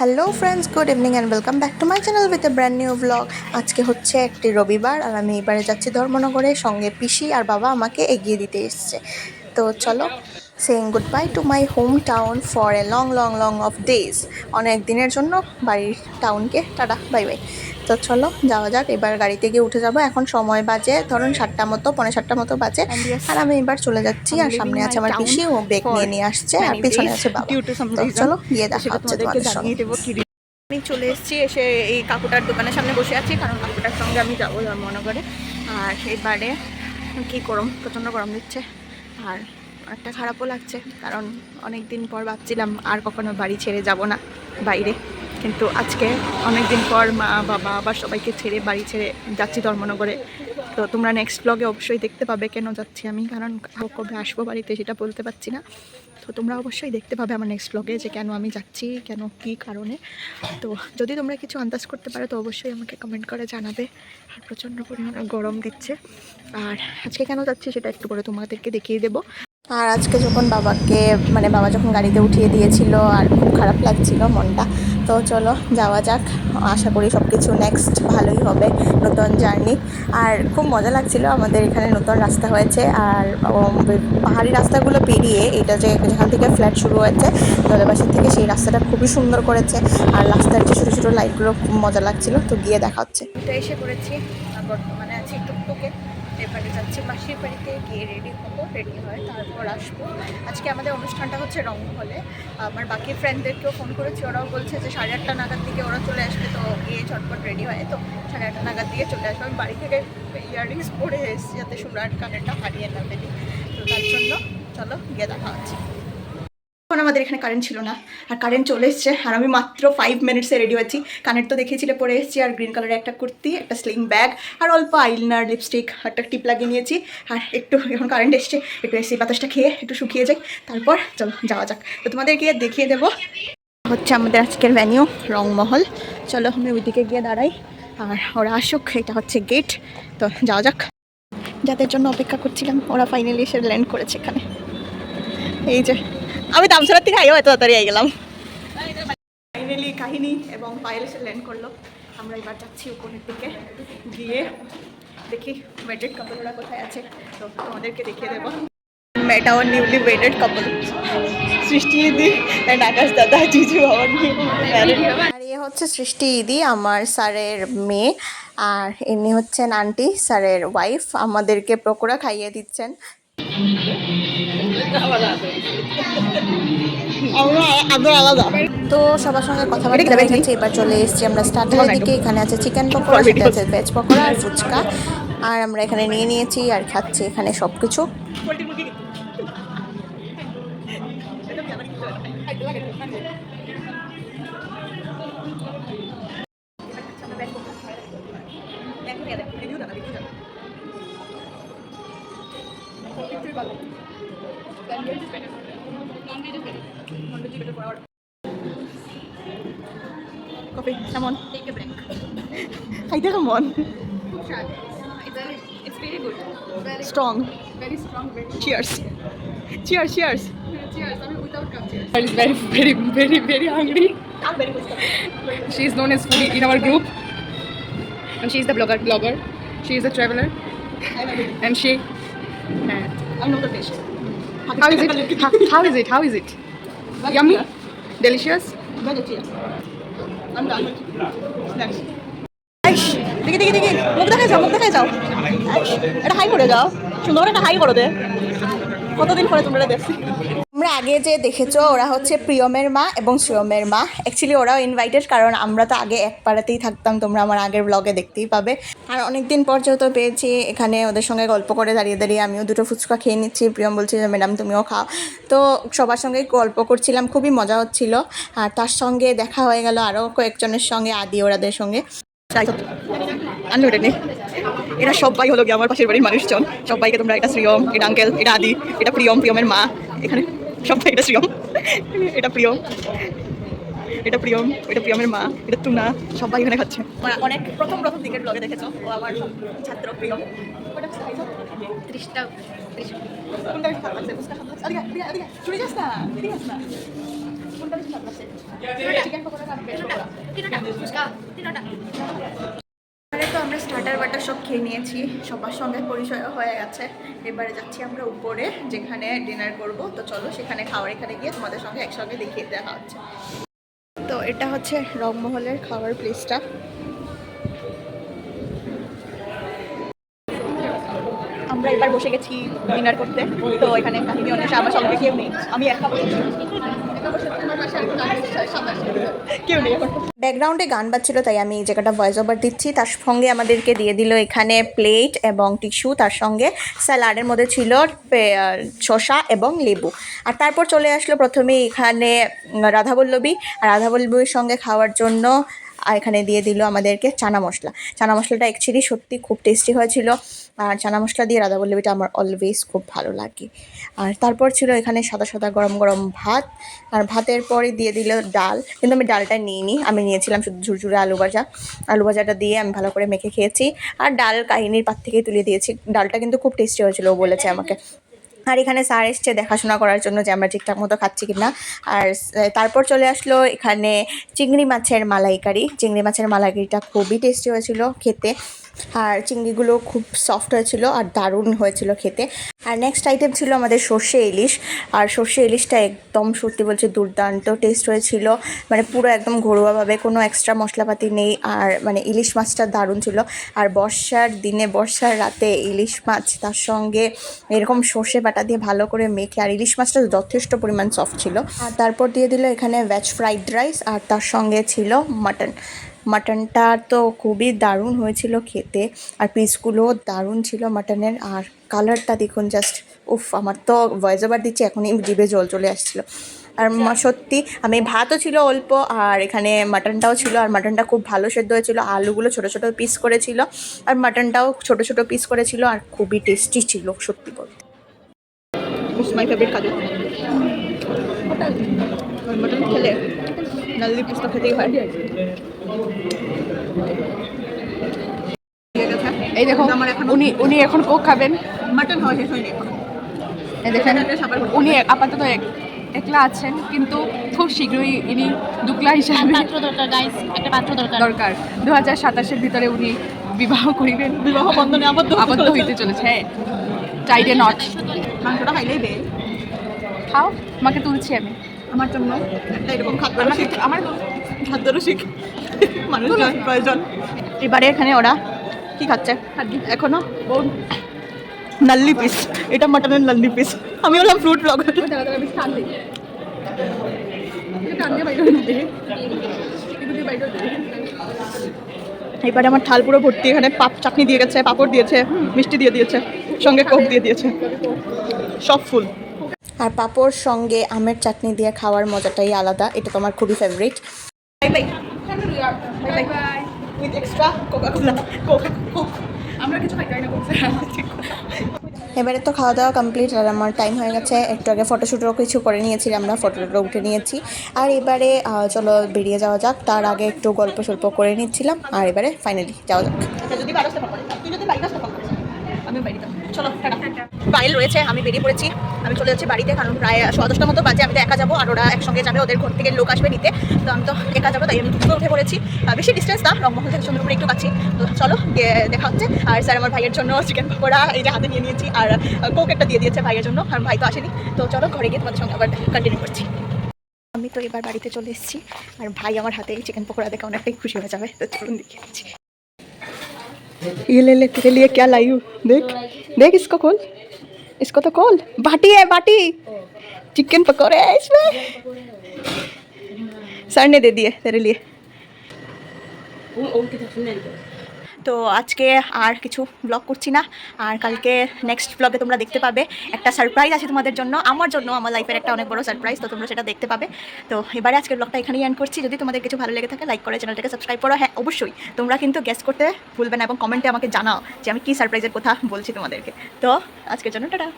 Hello friends good evening and welcome back to my channel with a brand new blog আজকে হচ্ছে একটি রবিবার আর আমি এবারে যাচ্ছি ধর্মনগরে, সঙ্গে পিসি আর বাবা আমাকে এগিয়ে দিতে এসছে। তো চলো saying good bye to my home town for a long long long of days অনেক দিনের জন্য বাড়ির টাউনকে টাটা বাই বাই তো চলো যাওয়া যাক। এবার গাড়িতে গিয়ে উঠে যাব। এখন সময় বাজে ধরুন সাতটা মতো পনেরো সাতটা মতো বাজে। আর আমি এবার চলে যাচ্ছি আর সামনে আছে আমার পিসি ও বেগ নিয়ে নিয়ে আসছে আর পিছনে আছে বাবা। চলো গিয়ে দেখা হচ্ছে তোমাদের সঙ্গে। আমি চলে এসেছি এসে এই কাকুটার দোকানের সামনে বসে আছি কারণ কাকুটার সঙ্গে আমি যাব মনে করে। আর এবারে কী গরম প্রচণ্ড গরম দিচ্ছে। আর একটা খারাপও লাগছে কারণ অনেক দিন পর ভাবছিলাম আর কখনো বাড়ি ছেড়ে যাব না বাইরে। কিন্তু আজকে অনেক দিন পর মা, বাবা আবার সবাইকে ছেড়ে বাড়ি ছেড়ে যাচ্ছি ধর্মনগরে। তো তোমরা নেক্সট ব্লগে অবশ্যই দেখতে পাবে কেন যাচ্ছি আমি, কারণ কবে আসব বাড়িতে সেটা বলতে পারছি না। তো তোমরা অবশ্যই দেখতে পাবে আমার নেক্সট ব্লগে যে কেন আমি যাচ্ছি, কেন কী কারণে। তো যদি তোমরা কিছু আন্দাজ করতে পারো তো অবশ্যই আমাকে কমেন্ট করে জানাবে। আর প্রচণ্ড পরিমাণে গরম দিচ্ছে। আর আজকে কেন যাচ্ছি সেটা একটু পরে তোমাদেরকে দেখিয়ে দেবো। আর আজকে যখন বাবাকে মানে বাবা যখন গাড়িতে উঠিয়ে দিয়েছিল আর খুব খারাপ লাগছিল মনটা, তো চলো যাওয়া যাক। আশা করি সব কিছু নেক্সট ভালোই হবে নতুন জার্নি আর খুব মজা লাগছিল আমাদের এখানে নতুন রাস্তা হয়েছে আর পাহাড়ি রাস্তাগুলো পেরিয়ে এটা যে যেখান থেকে ফ্ল্যাট শুরু হয়েছে দলেবাসের থেকে সেই রাস্তাটা খুবই সুন্দর করেছে আর রাস্তার যে ছোটো ছোটো লাইটগুলো খুব মজা লাগছিল। তো গিয়ে দেখা হচ্ছে। তো এসে আর বর্তমানে এবারে যাচ্ছি। মাসির বাড়িতে গিয়ে রেডি হব রেডি হয় তারপর আসব। আজকে আমাদের অনুষ্ঠানটা হচ্ছে রং হলে আমার বাকি ফ্রেন্ডদেরকেও ফোন করেছি। ওরাও বলছে যে সাড়ে আটটা নাগাদ দিকে ওরা চলে আসবে, তো গিয়ে ঝটপট রেডি হয় তো সাড়ে আটটা নাগাদ দিয়ে চলে আসবে। আমি বাড়ি থেকে ইয়াররিংস পরে এসেছি যাতে সোনার কানেরটা হারিয়ে না ফেলি। তো তার জন্য চলো গিয়ে দেখা হচ্ছে। এখন আমাদের এখানে কারেন্ট ছিল না। আর কারেন্ট চলে এসছে। আর আমি মাত্র ফাইভ মিনিটসে রেডি হচ্ছি কানের তো দেখিয়েছিলে পরে এসেছি। আর গ্রিন কালারের একটা কুর্তি, একটা স্লিং ব্যাগ আর অল্প আইলাইনার লিপস্টিক একটা টিপ লাগিয়ে নিয়েছি। আর একটু এখন কারেন্ট এসছে। একটু এসে বাতাসটা খেয়ে একটু শুকিয়ে যাই। তারপর চলো, যাওয়া যাক। তো তোমাদেরকে দেখিয়ে দেবো। হচ্ছে আমাদের আজকের ভ্যানিউ রংমহল চলো, আমি ওইদিকে গিয়ে দাঁড়াই। আর ওরা আসুক, এটা হচ্ছে গেট তো যাওয়া যাক। যাদের জন্য অপেক্ষা করছিলাম, ওরা ফাইনালি এসে ল্যান্ড করেছে এখানে। এই যে আমি তামসারার থেকে আইও এত তাড়াতাড়ি আই গেলাম ফাইনালি কাহিনী এবং পায়েল এসে ল্যান্ড করল। আমরা এবার যাচ্ছি উপরের দিকে। গিয়ে দেখি ওয়েটেড কাপড়রা কোথায় আছে। তো তোমাদেরকে দেখিয়ে দেবো। Meet our newly wedded couple Srishti the and আকাশ দাদা জিজু নিউ আর এ হচ্ছে সৃষ্টি ইদি আমার স্যারের মেয়ে। আর ইনি হচ্ছেন আন্টি স্যারের ওয়াইফ আমাদেরকে পকোড়া খাইয়ে দিচ্ছেন। তো সবার সঙ্গে কথাবার্তা হয়ে গেছে এবার চলে এসেছি আমরা স্টার্টারের দিকে। এখানে আছে চিকেন পকোড়া সাথে আছে ভেজ পকোড়া আর ফুচকা। আর আমরা এখানে নিয়ে নিয়েছি আর খাচ্ছি এখানে সব কিছু কফি কেমন খাইতে কেমন It's very good. Very, strong very strong, very cheers cheers cheers cheers. I mean, without cup cheers. is very, very, very, very hungry. She is known as foodie in our group, and she is the blogger. Blogger. She is a traveler, and she. Uh, I'm not the patient. how is it? How, how is it? How is it? Yummy, delicious. I'm done. আইস, দেখি দেখি দেখি মুখ দেখাই যাও মুখ দেখাই যাও এটা হাই করে যাও সুন্দর করে একটা হাই করো দে কতদিন পরে তোমরা দেখছি আগে যে দেখেছ, ওরা হচ্ছে প্রিয়মের মা এবং শ্রিয়মের মা। অ্যাকচুয়ালি ওরাও ইনভাইটেড কারণ আমরা তো আগে এক পাড়াতেই থাকতাম, তোমরা আমার আগের ব্লগে দেখতেই পাবে। আর অনেক দিন পর যেহেতু পেয়েছি, এখানে ওদের সঙ্গে গল্প করে দাঁড়িয়ে দাঁড়িয়ে আমিও দুটো ফুচকা খেয়ে নিচ্ছি। প্রিয়ম বলছে যে, ম্যাডাম, তুমিও খাও। তো সবার সঙ্গে গল্প করছিলাম, খুবই মজা হচ্ছিল। আর তার সঙ্গে দেখা হয়ে গেল আরও কয়েকজনের সঙ্গে, আদি ওরাদের সঙ্গে। আনলিমিটেড নেই। এরা সবাই হলো গিয়ে আমার পাশের বাড়ির মানুষজন। সবাইকে তোমরা, এটা শ্রিয়ম, এটা আঙ্কেল এটা আদি, এটা প্রিয়ম, প্রিয়মের মা। এখানে সবাই এটা শ্রিয়ম এটা প্রিয়ম। এটা প্রিয়ম, এটা প্রিয়মের মা, এটা তুনা, সবাই এখানে খাচ্ছে। অনেক প্রথম প্রথম দিকের ব্লগে দেখেছ, ও আমার ছাত্র প্রিয়ম। ত্রিশটা আমরা স্টার্টার বাটার সব খেয়ে নিয়েছি। সবার সঙ্গে পরিচয় হয়ে গেছে। এবারে যাচ্ছি আমরা উপরে, যেখানে ডিনার করব। তো চলো সেখানে খাওয়ার এখানে গিয়ে তোমাদের সঙ্গে একসঙ্গে দেখিয়ে দেখা হচ্ছে। তো এটা হচ্ছে রংমহলের খাওয়ার প্লেসটা আমরা এবার বসে গেছি ডিনার করতে। তো এখানে কাহিনী অনেক আমার সঙ্গে কেউ নেই। আমি একা বসেছি ব্যাকগ্রাউন্ডে গান বাজছিল, তাই আমি এই জায়গাটা ভয়েস ওভার দিচ্ছি। তার সঙ্গে আমাদেরকে দিয়ে দিল এখানে প্লেট এবং টিস্যু তার সঙ্গে স্যালাডের মধ্যে ছিল শসা এবং লেবু। আর তারপর চলে আসলো প্রথমে এখানে রাধাবল্লবী আর রাধাবল্লবীর সঙ্গে খাওয়ার জন্য আর এখানে দিয়ে দিল আমাদেরকে চানা মশলা। চানা মশলাটা অ্যাকচুয়ালি সত্যি খুব টেস্টি হয়েছিল। আর চানা মশলা দিয়ে রাধা রাধাবল্লভীটা আমার অলওয়েজ খুব ভালো লাগে। আর তারপর ছিল এখানে সাদা সাদা গরম গরম ভাত। আর ভাতের পরে দিয়ে দিল ডাল। কিন্তু আমি ডালটা নিইনি। আমি নিয়েছিলাম শুধু ঝুরঝুরে আলু ভাজা। আলু ভাজাটা দিয়ে আমি ভালো করে মেখে খেয়েছি। আর ডাল কাহিনীর পাত থেকেই তুলে দিয়েছি। ডালটা কিন্তু খুব টেস্টি হয়েছিল, ও বলেছে আমাকে। আর এখানে স্যার এসছে দেখাশোনা করার জন্য যে আমরা ঠিকঠাক মতো খাচ্ছি কিনা। আর তারপর চলে আসলো এখানে চিংড়ি মাছের মালাইকারি। চিংড়ি মাছের মালাইকারিটা খুবই টেস্টি হয়েছিল খেতে। আর চিংড়িগুলো খুব সফট হয়েছিল আর দারুণ হয়েছিল খেতে। আর নেক্সট আইটেম ছিল আমাদের সর্ষে ইলিশ। আর সর্ষে ইলিশটা একদম সত্যি বলছে দুর্দান্ত টেস্ট হয়েছিল। মানে পুরো একদম ঘরোয়াভাবে কোনো এক্সট্রা মশলাপাতি নেই। আর মানে ইলিশ মাছটা দারুণ ছিল। আর বর্ষার দিনে, বর্ষার রাতে ইলিশ মাছ তার সঙ্গে এরকম সর্ষে বাটা দিয়ে ভালো করে মেখে, আর ইলিশ মাছটা যথেষ্ট পরিমাণ সফট ছিল। আর তারপর দিয়ে দিল এখানে ভেজ ফ্রাইড রাইস আর তার সঙ্গে ছিল মাটন মাটনটা তো খুবই দারুণ হয়েছিল খেতে আর পিসগুলোও দারুণ ছিল মাটনের। আর কালারটা দেখুন জাস্ট উফ আমার তো ভয়েস ওভার দিচ্ছে এখনই জিভে জল চলে আসছিল। আর সত্যি আমি ভাতও ছিল অল্প আর এখানে মাটনটাও ছিল আর মাটনটা খুব ভালো সেদ্ধ হয়েছিল আলুগুলো ছোটো ছোটো পিস করেছিল আর মাটনটাও ছোটো ছোটো পিস করেছিল আর খুবই টেস্টি ছিল সত্যি বলতে। মাই ফেভারিট কাজু। মটন খেলে নাল্লি পিস্তা খেতেই হয়। এই দেখো আমার এখনো- উনি উনি এখন কোক খাবেন। মাটন হয় শেষ হয়নি এই দেখেন উনি আপাতত এক- একলা আছেন কিন্তু খুব শীঘ্রই ইনি দুকলা হিসাবে পাত্র দরকার গাইস একটা পাত্র দরকার। দরকার। দু হাজার সাতাশের ভিতরে উনি বিবাহ করিবেন। বিবাহ বন্ধনে আবদ্ধ হতে আবদ্ধ হইতে চলেছে হ্যাঁ। টাইডে নট মাংসটা খাইলেই বে। খাও তোমাকে তুলছি আমি। আমার জন্য। একটা এরকম খাদ্য আমার খাদ্য রসিক। মানুষ প্রয়োজন এবারে এখানে ওরা কি খাচ্ছে? এখনও? নাল্লি পিস। এটা মাটনের নাল্লি পিস। আমি হলাম ফ্রুট ব্লগার এবারে আমার থাল পুরো ভর্তি। এখানে পাপ চাটনি দিয়ে গেছে পাপড় দিয়েছে মিষ্টি দিয়ে দিয়েছে সঙ্গে কোক দিয়ে দিয়েছে। সব ফুল। আর পাপড় সঙ্গে আমের চাটনি দিয়ে খাওয়ার মজাটাই আলাদা। এটা তোমার খুবই favourite bye bye. With extra Coca Cola Coca আমরা কিছু খাই না এবারে তো খাওয়া দাওয়া কমপ্লিট আর আমার টাইম হয়ে গেছে। একটু আগে ফটোশ্যুটও কিছু করে নিয়েছি আমরা ফটোটা উঠে নিয়েছি। আর এবারে চলো বেরিয়ে যাওয়া যাক। তার আগে একটু গল্প সল্প করে নিচ্ছিলাম আর এবারে ফাইনালি যাওয়া যাক। আচ্ছা যদি বাইরে বাড়িতে চলো ফাইল রয়েছে, আমি বেরিয়ে পড়েছি। আমি চলে যাচ্ছি বাড়িতে, কারণ প্রায় সোয়া দশটার মতো বাজে। আমি তো একা যাব, আর ওরা একসঙ্গে যাবে, ওদের ঘর থেকে লোক আসবে নিতে। তো আমি তো একা যাব, তাই আমি দুপুরে উঠে পড়েছি। বেশি ডিস্টেন্স না, রংমহল থেকে সুন্দরপুরে একটু কাছি তো চলো দেখা হচ্ছে। আর স্যার আমার ভাইয়ের জন্য চিকেন পকোড়া এই যে হাতে নিয়ে নিয়েছি, আর কোক একটা দিয়ে দিয়েছে ভাইয়ের জন্য। আর ভাই তো আসেনি। তো চলো, ঘরে গিয়ে তোমাদের সঙ্গে আবার কন্টিনিউ করছি। আমি তো এবার বাড়িতে চলে এসেছি, আর ভাই আমার হাতে এই চিকেন পকোড়া দেখে অনেকটাই খুশি হয়ে যাবে। তো চলুন, দেখে দিচ্ছি ये ले ले, तेरे लिए क्या लाई हूँ? देख देख इसको खोल। इसको तो खोल। बाटी है, बाटी। चिकन पकौड़े है इसमें। सर ने दे दिए तेरे लिए। তো আজকে আর কিছু ব্লগ করছি না। আর কালকে নেক্সট ব্লগে তোমরা দেখতে পাবে। একটা সারপ্রাইজ আছে তোমাদের জন্য। আমার জন্য, আমার লাইফের একটা অনেক বড় সারপ্রাইজ তো তোমরা সেটা দেখতে পাবে। তো এবারে আজকের ব্লগটা এখানেই এন্ড করছি। যদি তোমাদের কিছু ভালো লেগে থাকে লাইক করে চ্যানেলটাকে সাবস্ক্রাইব করো। হ্যাঁ অবশ্যই তোমরা কিন্তু গেস্ট করতে ভুলবে না এবং কমেন্টে আমাকে জানাও যে আমি কী সারপ্রাইজের কথা বলছি তোমাদেরকে। তো আজকের জন্য টাটা।